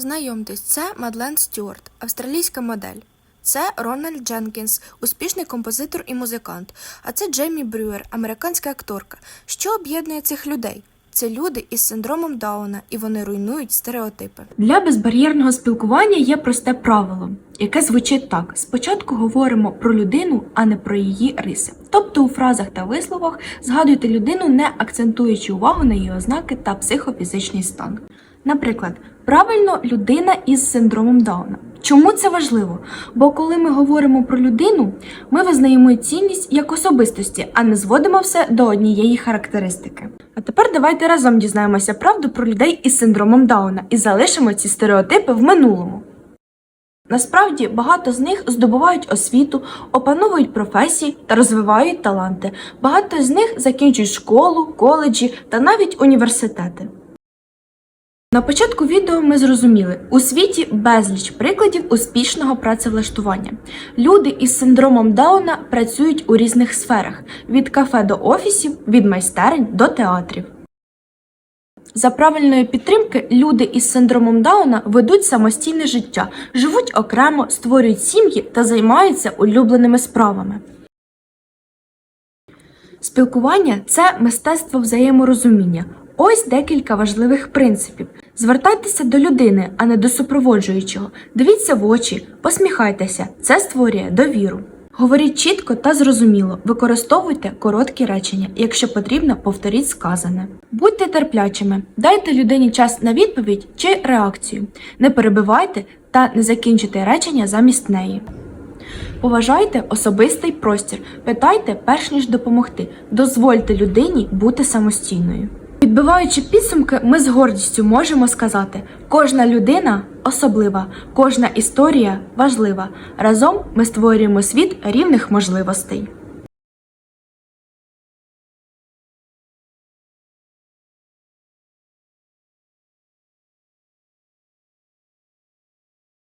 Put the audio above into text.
Знайомтесь, це Мадлен Стюарт, австралійська модель. Це Рональд Дженкінс, успішний композитор і музикант. А це Джеймі Брюер, американська акторка. Що об'єднує цих людей? Це люди із синдромом Дауна, і вони руйнують стереотипи. Для безбар'єрного спілкування є просте правило, яке звучить так: спочатку говоримо про людину, а не про її риси. Тобто у фразах та висловах згадуйте людину, не акцентуючи увагу на її ознаки та психофізичний стан. Наприклад, правильно людина із синдромом Дауна. Чому це важливо? Бо коли ми говоримо про людину, ми визнаємо цінність як особистості, а не зводимо все до однієї характеристики. А тепер давайте разом дізнаємося правду про людей із синдромом Дауна і залишимо ці стереотипи в минулому. Насправді багато з них здобувають освіту, опановують професії та розвивають таланти. Багато з них закінчують школу, коледжі та навіть університети. На початку відео ми зрозуміли, у світі безліч прикладів успішного працевлаштування. Люди із синдромом Дауна працюють у різних сферах: від кафе до офісів, від майстерень до театрів. За правильної підтримки люди із синдромом Дауна ведуть самостійне життя, живуть окремо, створюють сім'ї та займаються улюбленими справами. Спілкування це мистецтво взаєморозуміння. Ось декілька важливих принципів. Звертайтеся до людини, а не до супроводжуючого. Дивіться в очі, посміхайтеся, це створює довіру. Говоріть чітко та зрозуміло, використовуйте короткі речення. Якщо потрібно, повторіть сказане. Будьте терплячими, дайте людині час на відповідь чи реакцію. Не перебивайте та не закінчуйте речення замість неї. Поважайте особистий простір, питайте перш ніж допомогти. Дозвольте людині бути самостійною. Підбиваючи підсумки, ми з гордістю можемо сказати: кожна людина особлива, кожна історія важлива. Разом ми створюємо світ рівних можливостей.